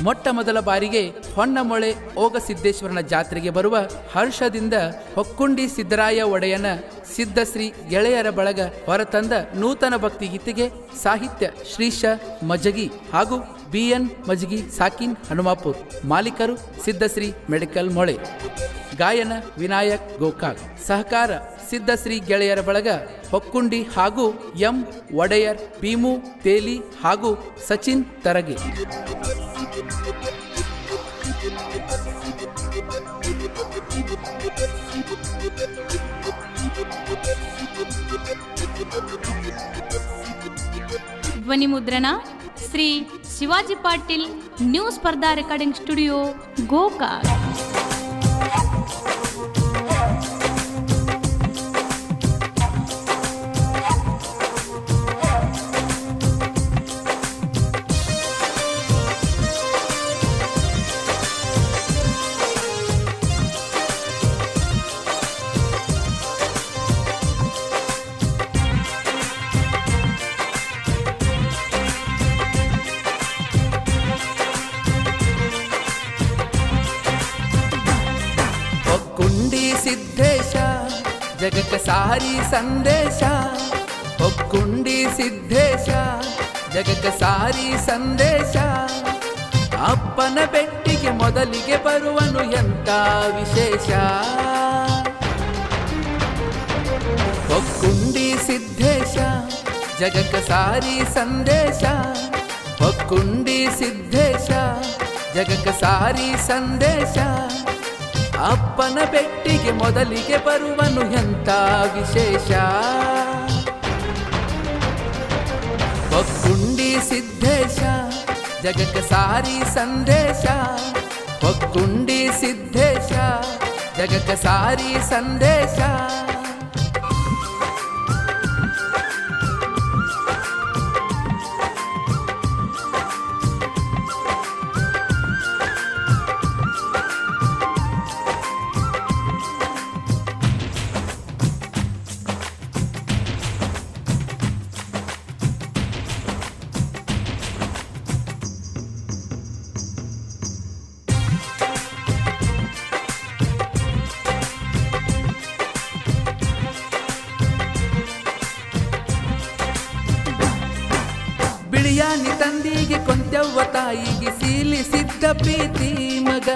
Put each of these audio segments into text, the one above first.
ಮೊಟ್ಟ ಮೊದಲ ಬಾರಿಗೆ ಹೊನ್ನಮೊಳೆ ಓಗಸಿದ್ದೇಶ್ವರನ ಜಾತ್ರೆಗೆ ಬರುವ ಹರ್ಷದಿಂದ ಹೊಕ್ಕುಂಡಿ ಸಿದ್ದರಾಯ ಒಡೆಯನ ಸಿದ್ಧಶ್ರೀ ಗೆಳೆಯರ ಬಳಗ ಹೊರತಂದ ನೂತನ ಭಕ್ತಿ ಗೀತೆಗೆ ಸಾಹಿತ್ಯ ಶ್ರೀಶ ಮಜಗಿ ಹಾಗೂ ಬಿಎನ್ ಮಜಗಿ ಸಾಕಿನ್ ಹನುಮಾಪುರ್ ಮಾಲೀಕರು ಸಿದ್ಧಶ್ರೀ ಮೆಡಿಕಲ್ ಮೊಳೆ. ಗಾಯನ, ವಿನಾಯಕ್, ಗೋಕಾಕ್. ಸಹಕಾರ ಸಿದ್ದಶ್ರೀ ಗೆಳೆಯರ ಬಳಗ ಹೊಕ್ಕುಂಡಿ ಹಾಗೂ ಎಂ ಒಡೆಯರ್, ಭೀಮು, ತೇಲಿ ಹಾಗೂ ಸಚಿನ್ ತರಗೆ. ಧ್ವನಿ ಮುದ್ರಣ Shri Shivaji Patil new Spardha recording studio, Gokak. ಜಗಕ್ಕ ಸಾರಿ ಸಂದೇಶ ಹೊಕ್ಕುಂಡಿ ಸಿದ್ದೇಶ ಜಗಕ್ಕ ಸಾರಿ ಸಂದೇಶ ಅಪ್ಪನ ಬೆಟ್ಟಿಗೆ ಮೊದಲಿಗೆ ಬರುವನು ಎಂತ ವಿಶೇಷ ಹೊಕ್ಕುಂಡಿ ಸಿದ್ದೇಶ ಜಗಕ್ಕ ಸಾರಿ ಸಂದೇಶ ಹೊಕ್ಕುಂಡಿ ಸಿದ್ದೇಶ ಜಗಕ್ಕ ಸಾರಿ ಸಂದೇಶ ಅಪ್ಪನ ಬೆಟ್ಟಿಗೆ ಮೊದಲಿಗೆ ಬರುವನು ಎಂತ ವಿಶೇಷ ಹೊಕ್ಕುಂಡಿ ಸಿದ್ದೇಶ ಜಗಕ್ಕ ಸಾರಿ ಸಂದೇಶ ಹೊಕ್ಕುಂಡಿ ಸಿದ್ದೇಶ ಜಗಕ್ಕ ಸಾರಿ ಸಂದೇಶ ಬಿಳಿಯಾನಿ ತಂದಿಗೆ ಕೊಂತೆವ್ವ ತಾಯಿಗೆ ಸೀಲಿಸಿದ್ದ ಪ್ರೀತಿ ಮಗ.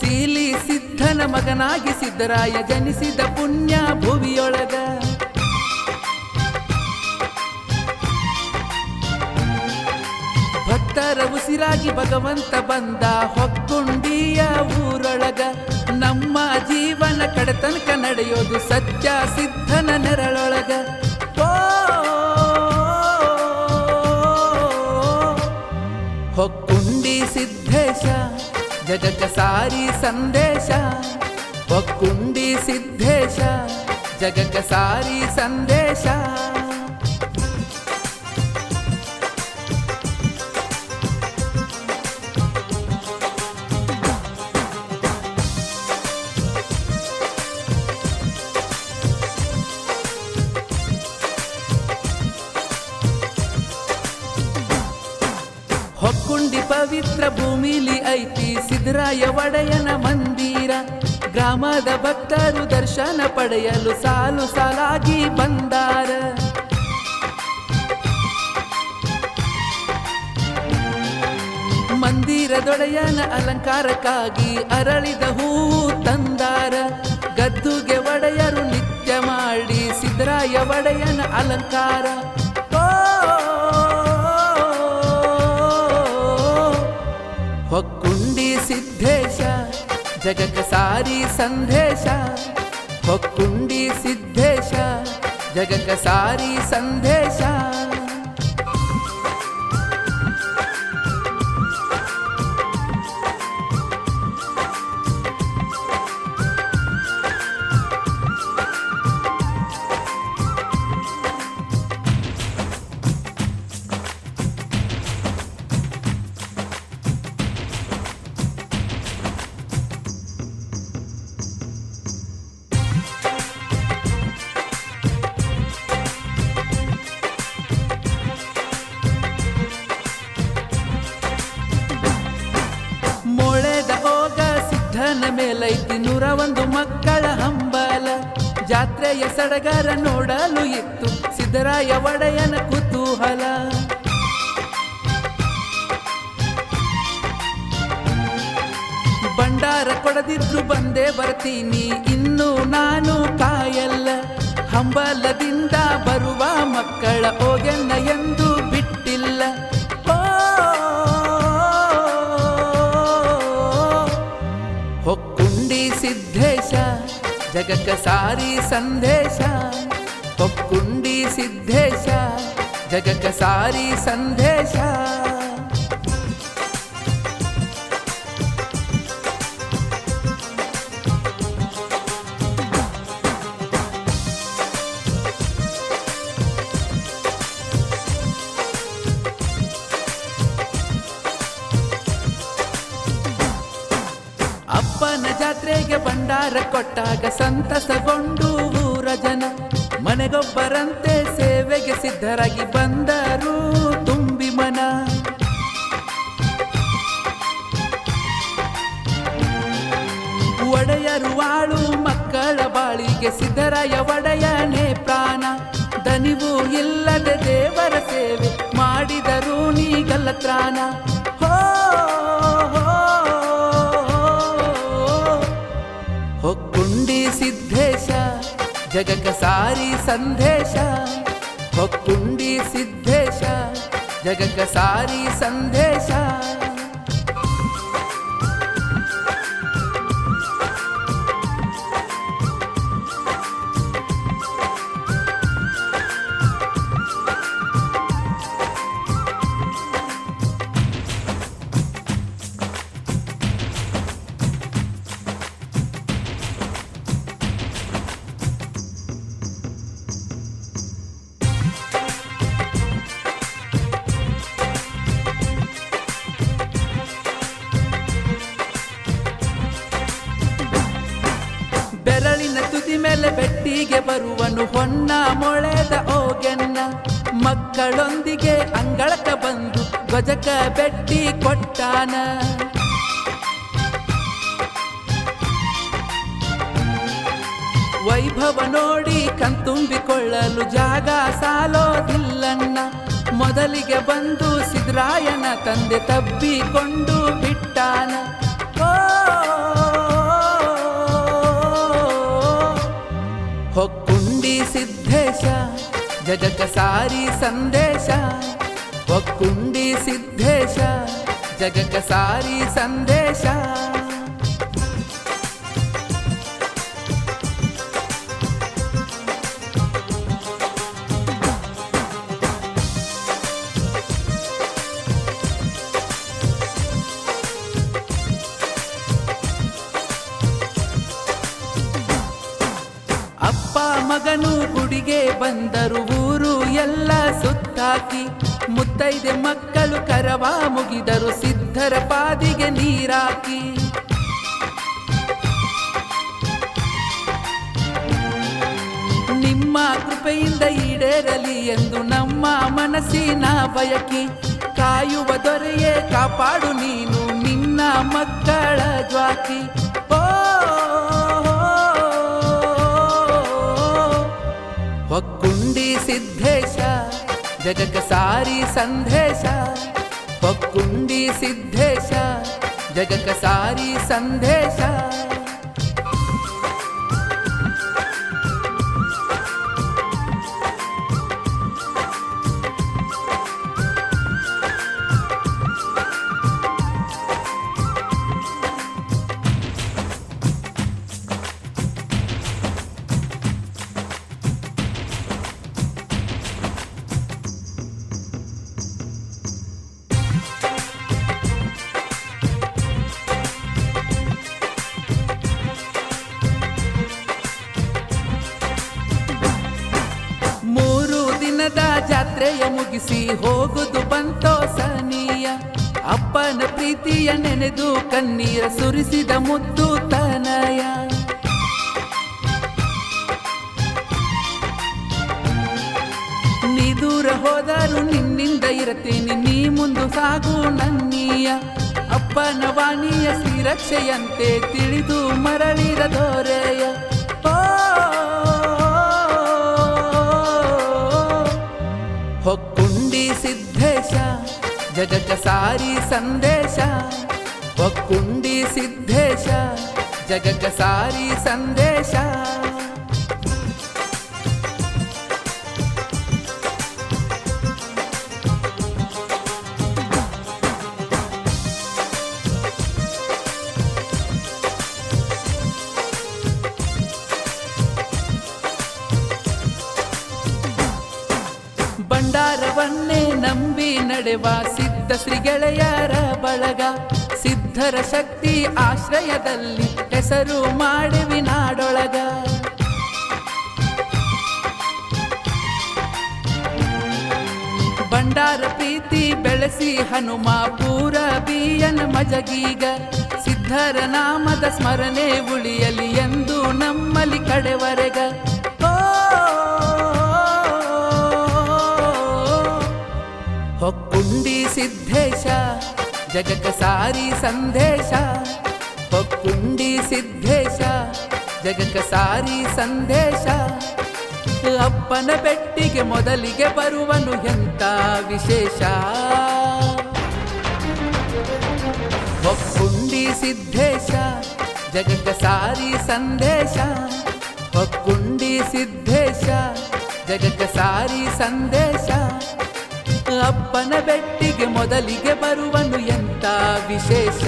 ಸೀಲಿಸಿದ್ದನ ಮಗನಾಗಿ ಸಿದ್ದರಾಯ ಜನಿಸಿದ ಪುಣ್ಯ ಭುವಿಯೊಳಗ. ಭಕ್ತರ ಉಸಿರಾಗಿ ಭಗವಂತ ಬಂದ ಹೊಕ್ಕುಂಡಿಯ ಊರೊಳಗ. ನಮ್ಮ ಜೀವನ ಕಡೆತನಕ ನಡೆಯೋದು ಸತ್ಯ ಸಿದ್ಧನ ನೆರಳೊಳಗ. ಸಿದ್ದೇಶ ಜಗಕ್ಕ ಸಾರಿ ಸಂದೇಶ ಹೊಕ್ಕುಂಡಿ ಸಿದ್ದೇಶ ಜಗಕ್ಕ ಸಾರಿ ಸಂದೇಶ ಸಿದ್ದರಾಯ ಒಡೆಯನ ಮಂದಿರ. ಗ್ರಾಮದ ಭಕ್ತರು ದರ್ಶನ ಪಡೆಯಲು ಸಾಲು ಸಾಲಾಗಿ ಬಂದಾರ. ಮಂದಿರದೊಡೆಯನ ಅಲಂಕಾರಕ್ಕಾಗಿ ಅರಳಿದ ಹೂವು ತಂದಾರ. ಗದ್ದುಗೆ ಒಡೆಯರು ನಿತ್ಯ ಮಾಡಿ ಸಿದ್ದರಾಯ ಒಡೆಯನ ಅಲಂಕಾರ. ಓ ಹೊಕ್ಕುಂಡಿ ಸಿದ್ದೇಶ ಜಗಕ್ಕ ಸಾರಿ ಸಂದೇಶ ಹೊಕ್ಕುಂಡಿ ಸಿದ್ದೇಶ ಜಗಕ್ಕ ಸಾರಿ ಸಂದೇಶ ಮೇಲೈತಿ ನೂರ ಒಂದು ಮಕ್ಕಳ ಹಂಬಲ. ಜಾತ್ರೆಯ ಸಡಗರ ನೋಡಲು ಇತ್ತು ಸಿದ್ದರಾಯ ಒಡೆಯನ ಕುತೂಹಲ. ಭಂಡಾರ ಕೊಡದಿದ್ರು ಬಂದೇ ಬರ್ತೀನಿ, ಇನ್ನು ನಾನು ಕಾಯಲ್ಲ. ಹಂಬಲದಿಂದ ಬರುವ ಮಕ್ಕಳ ಹೋಗೆನ್ನ ಎಂದು ಬಿಟ್ಟಿಲ್ಲ. జగక సారి సందేశ పప్పుండి సిద్ధేశ జగక సారి సందేశ. ಅಪ್ಪನ ಜಾತ್ರೆಗೆ ಭಂಡಾರ ಕೊಟ್ಟಾಗ ಸಂತಸಗೊಂಡು ಊರ ಜನ. ಮನೆಗೊಬ್ಬರಂತೆ ಸೇವೆಗೆ ಸಿದ್ಧರಾಗಿ ಬಂದರು ತುಂಬಿ ಮನ. ಒಡೆಯರು ವಾಳು ಮಕ್ಕಳ ಬಾಳಿಗೆ ಸಿದ್ಧರಾಯ ಒಡೆಯನೇ ಪ್ರಾಣ. ದನಿವು ಇಲ್ಲದೆ ದೇವರ ಜಗಕ ಸಾರಿ ಸಂದೇಶ ಹೊಕ್ಕುಂಡಿ ಸಿದ್ದೇಶ ಜಗಕ ಸಾರಿ ಸಂದೇಶ ಮೇಲೆ ಬೆಟ್ಟಿಗೆ ಬರುವನು ಹೊನ್ನ ಮೊಳೆದ ಓಗೆನ್ನ. ಮಕ್ಕಳೊಂದಿಗೆ ಅಂಗಳಕ ಬಂದು ಗಜಕ ಬೆಟ್ಟಿ ಕೊಟ್ಟಾನ. ವೈಭವ ನೋಡಿ ಕಂತುಂಬಿಕೊಳ್ಳಲು ಜಾಗ ಸಾಲೋದಿಲ್ಲಣ್ಣ. ಮೊದಲಿಗೆ ಬಂದು ಸಿದ್ರಾಯನ ತಂದೆ ತಬ್ಬಿಕೊಂಡು ಬಿಟ್ಟಾನ. ಓ, ಹೊಕ್ಕುಂಡಿ ಸಿದ್ದೇಶ ಜಗಕ ಸಾರಿ ಸಂದೇಶ ಹೊಕ್ಕುಂಡಿ ಸಿದ್ದೇಶ ಜಗಕ ಸಾರಿ ಸಂದೇಶ ಮಗನು ಗುಡಿಗೆ ಬಂದರು, ಊರು ಎಲ್ಲ ಸುತ್ತಾಕಿ. ಮುತ್ತೈದೆ ಮಕ್ಕಳು ಕರವ ಮುಗಿದರು, ಸಿದ್ಧರ ಪಾದಿಗೆ ನೀರಾಕಿ. ನಿಮ್ಮ ಕೃಪೆಯಿಂದ ಈಡೇರಲಿ ಎಂದು ನಮ್ಮ ಮನಸ್ಸಿನ ಬಯಕಿ. ಕಾಯುವ ದೊರೆಯೇ ಕಾಪಾಡು ನೀನು, ನಿನ್ನ ಮಕ್ಕಳ ಜ್ವಾಕಿ. ಓ ಹೊಕ್ಕುಂಡಿ ಸಿದ್ದೇಶ ಜಗಕ ಸಾರಿ ಸಂದೇಶ ಹೊಕ್ಕುಂಡಿ ಸಿದ್ದೇಶ ಜಗಕ ಸಾರಿ ಸಂದೇಶ ಮುಗಿಸಿ ಹೋಗುದು ಬಂತೋ ಸನಿಯ. ಅಪ್ಪನ ಪ್ರೀತಿಯ ನೆನೆದು ಕಣ್ಣೀರ ಸುರಿಸಿದ ಮುದ್ದು ತನಯ. ನೀ ದೂರ ಹೋದರೂ ನಿನ್ನಿಂದ ಇರತೀನಿ, ನೀ ಮುಂದು ಸಾಗು ನನ್ನೀಯ. ಅಪ್ಪನ ವಾಣಿಯ ಶ್ರೀರಕ್ಷೆಯಂತೆ ತಿಳಿದು ಮರಳಿದ ದೊರೆಯ. ಓ, ಹೊಕ್ಕುಂಡಿ ಸಿದ್ದೇಶ ಜಗಕ್ಕ ಸಾರಿ ಸಂದೇಶ ಹೊಕ್ಕುಂಡಿ ಸಿದ್ದೇಶ ಜಗಕ್ಕ ಸಾರಿ ಸಂದೇಶ ನಂಬಿ ನಡೆವ ಸಿದ್ಧ ಶ್ರೀ ಗೆಳೆಯರ ಬಳಗ. ಸಿದ್ಧರ ಶಕ್ತಿ ಆಶ್ರಯದಲ್ಲಿ ಹೆಸರು ಮಾಡುವಿ ನಾಡೊಳಗ. ಭಂಡಾರ ಪ್ರೀತಿ ಬೆಳೆಸಿ ಹನುಮ ಪೂರ ಬಿಯನ್ ಮಜಗೀಗ. ಸಿದ್ಧರ ನಾಮದ ಸ್ಮರಣೆ ಉಳಿಯಲಿ ಎಂದು ನಮ್ಮಲ್ಲಿ ಕಡೆವರೆಗ. ಸಿದ್ದೇಶ ಜಗಕ್ಕ ಸಾರಿ ಸಂದೇಶ ಹೊಕ್ಕುಂಡಿ ಸಿದ್ದೇಶ ಜಗಕ್ಕ ಸಾರಿ ಸಂದೇಶ ಅಪ್ಪನ ಬೆಟ್ಟಿಗೆ ಮೊದಲಿಗೆ ಬರುವನು ಎಂತ ವಿಶೇಷ ಹೊಕ್ಕುಂಡಿ ಸಿದ್ದೇಶ ಜಗಕ್ಕ ಸಾರಿ ಸಂದೇಶ ಹೊಕ್ಕುಂಡಿ ಸಿದ್ದೇಶ ಜಗಕ್ಕ ಸಾರಿ ಸಂದೇಶ ಅಪ್ಪನ ಬೆಟ್ಟಿಗೆ ಮೊದಲಿಗೆ ಬರುವನು ಎಂತ ವಿಶೇಷ?